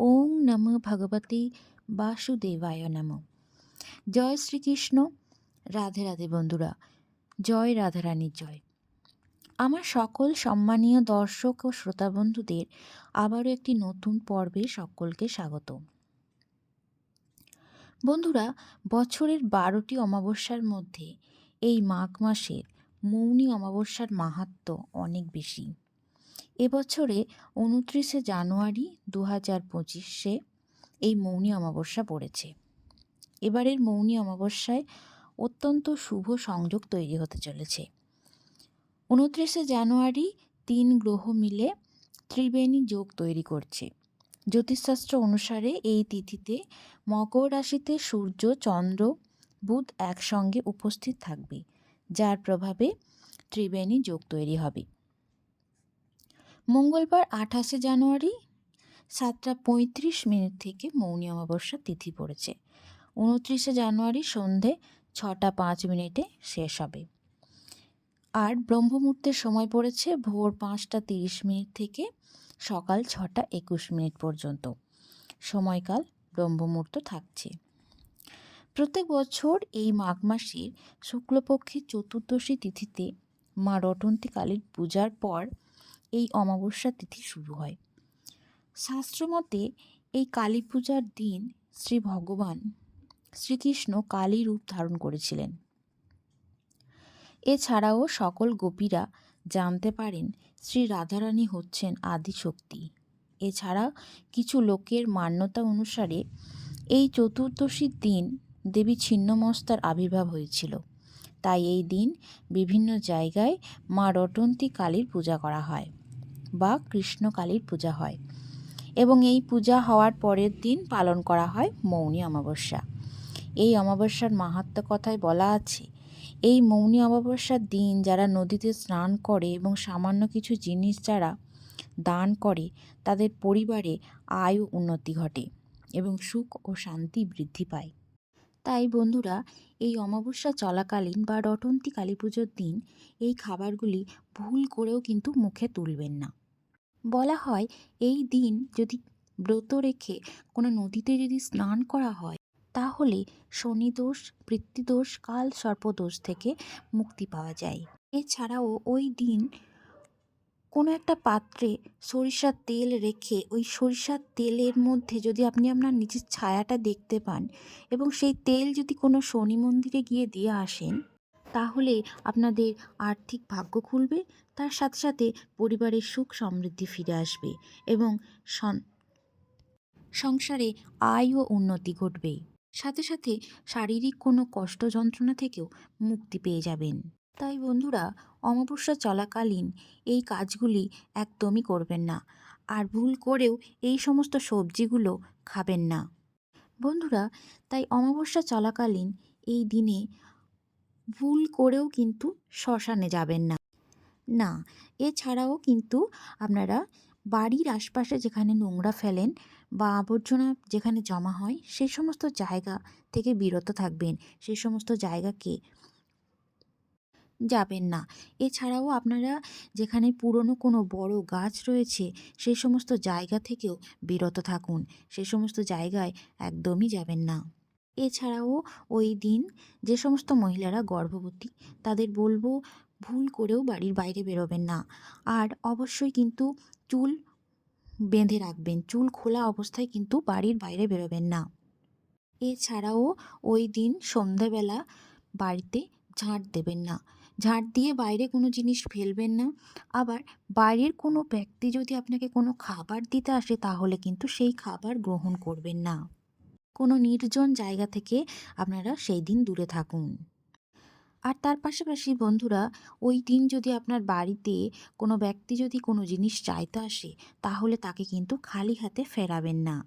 ওং নম ভগবতে বাসুদেবায় নম। জয় শ্রীকৃষ্ণ। রাধে রাধে বন্ধুরা, জয় রাধারানীর জয়। আমার সকল সম্মানীয় দর্শক ও শ্রোতা বন্ধুদের আবারও একটি নতুন পর্বে সকলকে স্বাগত। বন্ধুরা, বছরের বারোটি অমাবস্যার মধ্যে এই মাঘ মাসের মৌনী অমাবস্যার মাহাত্ম্য অনেক বেশি। এবছরে উনত্রিশে জানুয়ারি দু হাজার পঁচিশে এই মৌনী অমাবস্যা পড়েছে। এবারের মৌনী অমাবস্যায় অত্যন্ত শুভ সংযোগ তৈরি হতে চলেছে। উনত্রিশে জানুয়ারি তিন গ্রহ মিলে ত্রিবেণী যোগ তৈরি করছে। জ্যোতিষশাস্ত্র অনুসারে এই তিথিতে মকর রাশিতে সূর্য, চন্দ্র, বুধ একসঙ্গে উপস্থিত থাকবে, যার প্রভাবে ত্রিবেণী যোগ তৈরি হবে। মঙ্গলবার আঠাশে জানুয়ারি সাতটা পঁয়ত্রিশ মিনিট থেকে মৌনী অমাবস্যা তিথি পড়েছে। উনত্রিশে জানুয়ারি সন্ধে ছটা পাঁচ মিনিটে শেষ হবে। আর ব্রহ্মমুহূর্তের সময় পড়েছে ভোর পাঁচটা তিরিশ মিনিট থেকে সকাল ছটা একুশ মিনিট পর্যন্ত। সময়কাল ব্রহ্মমুহূর্ত থাকছে। প্রত্যেক বছর এই মাঘ মাসের শুক্লপক্ষের চতুর্দশী তিথিতে মা রটন্তী কালীর পূজার পর এই অমাবস্যা তিথি শুরু হয়। শাস্ত্রমতে এই কালী পূজার দিন শ্রী ভগবান শ্রীকৃষ্ণ কালী রূপ ধারণ করেছিলেন। এছাড়াও সকল গোপীরা জানতে পারেন শ্রী রাধারানী হচ্ছেন আদিশক্তি। এছাড়া কিছু লোকের মান্যতা অনুসারে এই চতুর্দশীর দিন দেবী ছিন্নমস্তার আবির্ভাব হয়েছিল। তাই এই দিন বিভিন্ন জায়গায় মা রটন্তী কালীর পূজা করা হয়। বা কৃষ্ণ কালীর পূজা হয় এবং এই পূজা হওয়ার পরের দিন পালন করা হয় মৌনী অমাবস্যা। এই অমাবস্যার মাহাত্ম কথায় বলা আছে, এই মৌনী অমাবস্যার দিন যারা নদীতে স্নান করে এবং সামান্য কিছু জিনিস যারা দান করে, তাদের পরিবারে আয়ু উন্নতি ঘটে এবং সুখ ও শান্তি বৃদ্ধি পায়। তাই বন্ধুরা, এই অমাবস্যা চলাকালীন বা রটন্তী কালী পুজোর দিন এই খাবারগুলি ভুল করেও কিন্তু মুখে তুলবেন না। বলা হয়, এই দিন যদি ব্রত রেখে কোনো নদীতে যদি স্নান করা হয়, তাহলে শনিদোষ বৃত্তিদোষ কাল সর্পদোষ থেকে মুক্তি পাওয়া যায়। এছাড়াও ওই দিন কোনো একটা পাত্রে সরিষার তেল রেখে, ওই সরিষার তেলের মধ্যে যদি আপনি আপনার নিজের ছায়াটা দেখতে পান এবং সেই তেল যদি কোনো শনি মন্দিরে গিয়ে দিয়ে আসেন, তাহলে আপনাদের আর্থিক ভাগ্য খুলবে তার সাথে সাথে পরিবারের সুখ সমৃদ্ধি ফিরে আসবে এবং সংসারে আয় ও উন্নতি ঘটবে। সাথে সাথে শারীরিক কোনো কষ্ট যন্ত্রণা থেকেও মুক্তি পেয়ে যাবেন। তাই বন্ধুরা, অমাবস্যা চলাকালীন এই কাজগুলি একদমই করবেন না আর ভুল করেও এই সমস্ত সবজিগুলো খাবেন না। বন্ধুরা, তাই অমাবস্যা চলাকালীন এই দিনে ভুল করেও কিন্তু শ্মশানে যাবেন না। না, এছাড়াও কিন্তু আপনারা বাড়ির আশপাশে যেখানে নোংরা ফেলেন বা আবর্জনা যেখানে জমা হয় সেই সমস্ত জায়গা থেকে বিরত থাকবেন। সেই সমস্ত জায়গাকে যাবেন না। এছাড়াও আপনারা যেখানে পুরনো কোনো বড় গাছ রয়েছে সেই সমস্ত জায়গা থেকেও বিরত থাকুন। সেই সমস্ত জায়গায় একদমই যাবেন না। এছাড়াও ওই দিন যে সমস্ত মহিলারা গর্ভবতী, তাদের বলব ভুল করেও বাড়ির বাইরে বেরোবেন না। আর অবশ্যই কিন্তু চুল বেঁধে রাখবেন। চুল খোলা অবস্থায় কিন্তু বাড়ির বাইরে বেরোবেন না। এছাড়াও ওই দিন সন্ধ্যাবেলা বাড়িতে ঝাঁট দেবেন না। ঝাঁট দিয়ে বাইরে কোনো জিনিস ফেলবেন না। আবার বাইরের কোনো ব্যক্তি যদি আপনাকে কোনো খাবার দিতে আসে, তাহলে কিন্তু সেই খাবার গ্রহণ করবেন না। কোনো নির্জন জায়গা থেকে আপনারা সেই দিন দূরে থাকুন। আর তার পাশাপাশি বন্ধুরা, ওই দিন যদি আপনার বাড়িতে কোনো ব্যক্তি যদি কোনো জিনিস চাইতে আসে, তাহলে তাকে কিন্তু খালি হাতে ফেরাবেন না।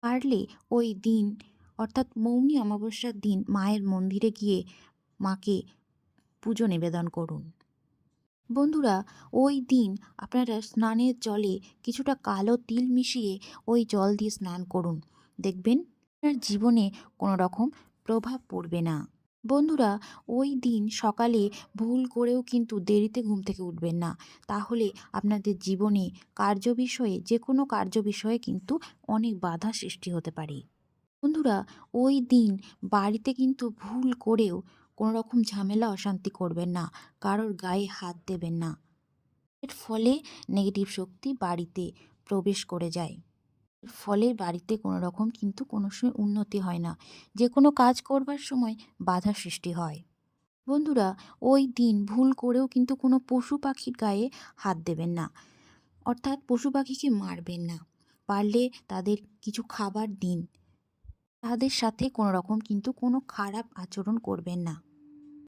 পারলে ওই দিন, অর্থাৎ মৌনী অমাবস্যার দিন মায়ের মন্দিরে গিয়ে মাকে পুজো নিবেদন করুন। বন্ধুরা, ওই দিন আপনারা স্নানের জলে কিছুটা কালো তিল মিশিয়ে ওই জল দিয়ে স্নান করুন। দেখবেন আপনার জীবনে কোনো রকম প্রভাব পড়বে না। বন্ধুরা, ওই দিন সকালে ভুল করেও কিন্তু দেরিতে ঘুম থেকে উঠবেন না। তাহলে আপনাদের জীবনে কার্য বিষয়ে যে কোনো কার্য বিষয়ে কিন্তু অনেক বাধা সৃষ্টি হতে পারে। বন্ধুরা, ওই দিন বাড়িতে কিন্তু ভুল করেও কোনো রকম ঝামেলা, অশান্তি করবেন না। কারোর গায়ে হাত দেবেন না। এর ফলে নেগেটিভ শক্তি বাড়িতে প্রবেশ করে যায়। ফলে বাড়িতে কোনো রকম কিন্তু কোনো সময় উন্নতি হয় না। যে কোনো কাজ করবার সময় বাধা সৃষ্টি হয়। বন্ধুরা, ওই দিন ভুল করেও কিন্তু কোনো পশু পাখির গায়ে হাত দেবেন না। অর্থাৎ পশু পাখিকে মারবেন না। পারলে তাদের কিছু খাবার দিন। তাদের সাথে কোনো রকম কিন্তু কোনো খারাপ আচরণ করবেন না।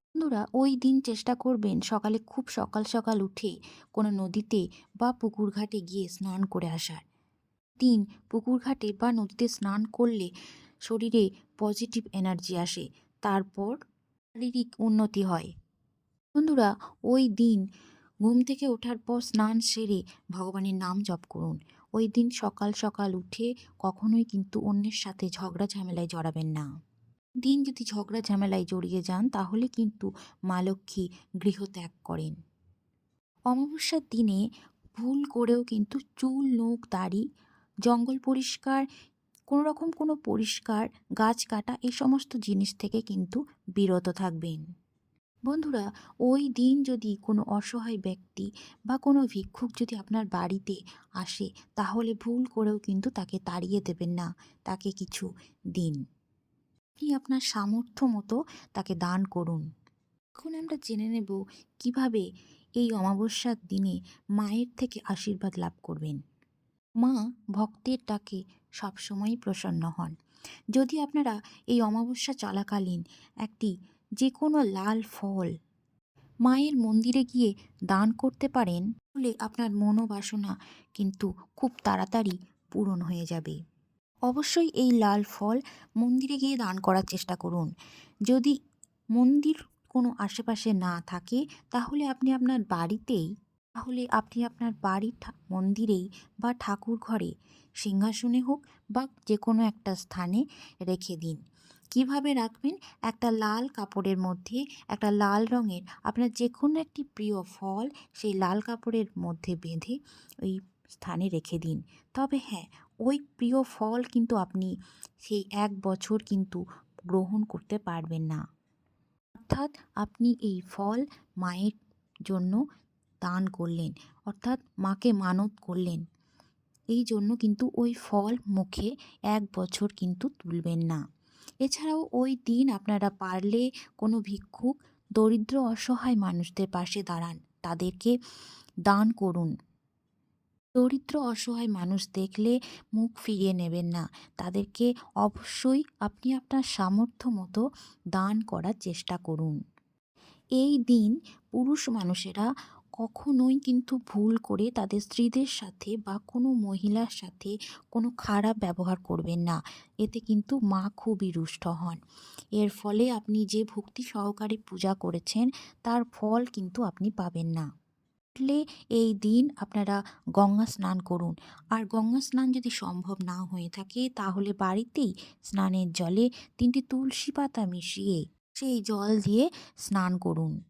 বন্ধুরা, ওই দিন চেষ্টা করবেন সকালে খুব সকাল সকাল উঠে কোনো নদীতে বা পুকুর ঘাটে গিয়ে স্নান করে আসার। দিন পুকুর ঘাটে বা নদীতে স্নান করলে শরীরে পজিটিভ এনার্জি আসে, তারপর শারীরিক উন্নতি হয়। বন্ধুরা, ওই দিন ঘুম থেকে ওঠার পর স্নান সেরে ভগবানের নাম জপ করুন। ওই দিন সকাল সকাল উঠে কখনোই কিন্তু অন্যের সাথে ঝগড়া ঝামেলায় জড়াবেন না। দিন যদি ঝগড়া ঝামেলায় জড়িয়ে যান, তাহলে কিন্তু মা লক্ষ্মী গৃহত্যাগ করেন। অমাবস্যার দিনে ভুল করেও কিন্তু চুল, নখ, দাড়ি জঙ্গল পরিষ্কার কোনো রকম কোনো পরিষ্কার, গাছ কাটা, এই সমস্ত জিনিস থেকে কিন্তু বিরত থাকবেন। বন্ধুরা, ওই দিন যদি কোনো অসহায় ব্যক্তি বা কোনো ভিক্ষুক যদি আপনার বাড়িতে আসে, তাহলে ভুল করেও কিন্তু তাকে তাড়িয়ে দেবেন না, তাকে কিছু দিন। আপনি আপনার সামর্থ্য মতো তাকে দান করুন। এখন আমরা জেনে নেব কীভাবে এই অমাবস্যার দিনে মায়ের থেকে আশীর্বাদ লাভ করবেন। মা ভক্তের ডাকে সবসময়ই প্রসন্ন হন। যদি আপনারা এই অমাবস্যা চলাকালীন একটি যে কোনো লাল ফল মায়ের মন্দিরে গিয়ে দান করতে পারেন, তাহলে আপনার মনোবাসনা কিন্তু খুব তাড়াতাড়ি পূরণ হয়ে যাবে। অবশ্যই এই লাল ফল মন্দিরে গিয়ে দান করার চেষ্টা করুন। যদি মন্দির কোনো আশেপাশে না থাকে, তাহলে আপনি আপনার বাড়িতেই তাহলে আপনি আপনার বাড়ির মন্দিরেই বা ঠাকুর ঘরে সিংহাসনে হোক বা যে কোনো একটা স্থানে রেখে দিন। কীভাবে রাখবেন? একটা লাল কাপড়ের মধ্যে, একটা লাল রঙের আপনার যে কোনো একটি প্রিয় ফল সেই লাল কাপড়ের মধ্যে বেঁধে ওই স্থানে রেখে দিন। তবে হ্যাঁ ওই প্রিয় ফল কিন্তু আপনি সেই এক বছর কিন্তু গ্রহণ করতে পারবেন না। অর্থাৎ আপনি এই ফল মায়ের জন্য দান করলেন, অর্থাৎ মাকে মানত করলেন। এই জন্য কিন্তু ওই ফল মুখে এক বছর কিন্তু তুলবেন না। এছাড়াও ওই দিন আপনারা পারলে কোনো ভিক্ষুক দরিদ্র অসহায় মানুষদের পাশে দাঁড়ান, তাদেরকে দান করুন। দরিদ্র অসহায় মানুষ দেখলে মুখ ফিরিয়ে নেবেন না, তাদেরকে অবশ্যই আপনি আপনার সামর্থ্য মতো দান করার চেষ্টা করুন। এই দিন পুরুষ মানুষেরা কখনোই কিন্তু ভুল করে তাদের স্ত্রীদের সাথে বা কোনো মহিলার সাথে কোনো খারাপ ব্যবহার করবেন না। এতে কিন্তু মা খুবই রুষ্ট হন। এর ফলে আপনি যে ভক্তি সহকারে পূজা করেছেন, তার ফল কিন্তু আপনি পাবেন না। উঠলে এই দিন আপনারা গঙ্গা স্নান করুন। আর গঙ্গা স্নান যদি সম্ভব না হয়ে থাকে, তাহলে বাড়িতেই স্নানের জলে তিনটি তুলসী পাতা মিশিয়ে সেই জল দিয়ে স্নান করুন।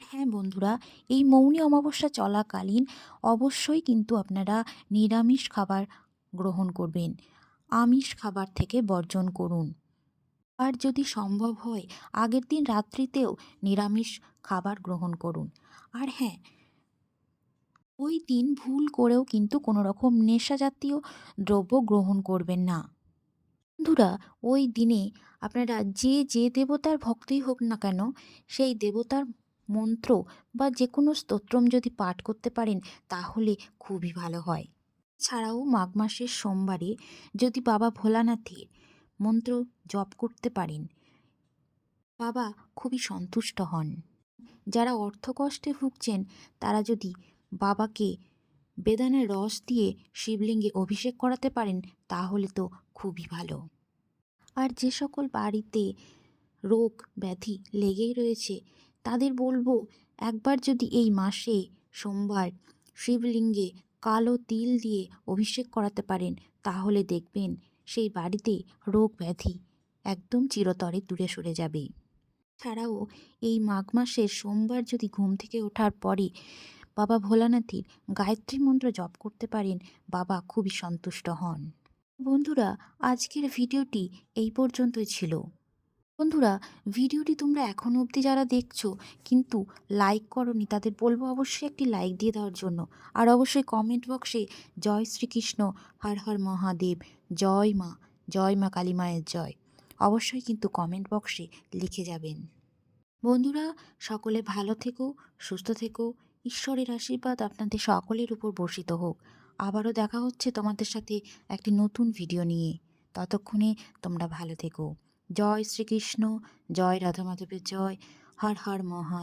হ্যাঁ বন্ধুরা, এই মৌনী অমাবস্যা চলাকালীন অবশ্যই কিন্তু আপনারা নিরামিষ খাবার গ্রহণ করবেন। আমিষ খাবার থেকে বর্জন করুন। আর যদি সম্ভব হয়, আগের দিন রাত্রিতেও নিরামিষ খাবার গ্রহণ করুন। আর হ্যাঁ ওই দিন ভুল করেও কিন্তু কোনো রকম নেশা জাতীয় দ্রব্য গ্রহণ করবেন না। বন্ধুরা, ওই দিনে আপনারা যে যে দেবতার ভক্তই হোক না কেন, সেই দেবতার মন্ত্র বা যে কোনো স্তোত্রম যদি পাঠ করতে পারেন, তাহলে খুবই ভালো হয়। ছাড়াও মাঘ মাসের সোমবারে যদি বাবা ভোলানাথের মন্ত্র জপ করতে পারেন, বাবা খুবই সন্তুষ্ট হন। যারা অর্থকষ্টে ভুগছেন, তারা যদি বাবাকে বেদানের রস দিয়ে শিবলিঙ্গে অভিষেক করাতে পারেন, তাহলে তো খুবই ভালো। আর যে সকল বাড়িতে রোগ ব্যাধি লেগেই রয়েছে তাদের বলব, একবার যদি এই মাসে, সোমবার, শিবলিঙ্গে কালো তিল দিয়ে অভিষেক করাতে পারেন, তাহলে দেখবেন সেই বাড়িতে রোগ ব্যাধি একদম চিরতরে দূরে সরে যাবে। ছাড়াও এই মাঘ মাসের সোমবার যদি ঘুম থেকে ওঠার পরে বাবা ভোলানাথের গায়ত্রী মন্ত্র জপ করতে পারেন, বাবা খুবই সন্তুষ্ট হন। বন্ধুরা, আজকের ভিডিওটি এই পর্যন্তই ছিল। বন্ধুরা, ভিডিওটি তোমরা এখনও অবধি যারা দেখছ, কিন্তু লাইক করনি, তাদের বলব অবশ্যই একটি লাইক দিয়ে দেওয়ার জন্য। আর অবশ্যই কমেন্ট বক্সে জয় শ্রীকৃষ্ণ, হর হর মহাদেব, জয় মা জয় মা কালী মায়ের জয়। অবশ্যই কিন্তু কমেন্ট বক্সে লিখে যাবেন। বন্ধুরা, সকলে ভালো থেকো, সুস্থ থেকো, ঈশ্বরের আশীর্বাদ আপনাদের সকলের উপর বর্ষিত হোক। আবারও দেখা হচ্ছে তোমাদের সাথে একটি নতুন ভিডিও নিয়ে। ততক্ষণে তোমরা ভালো থেকো। জয় শ্রীকৃষ্ণ জয় রাধা মাধবের জয় হর হর মহা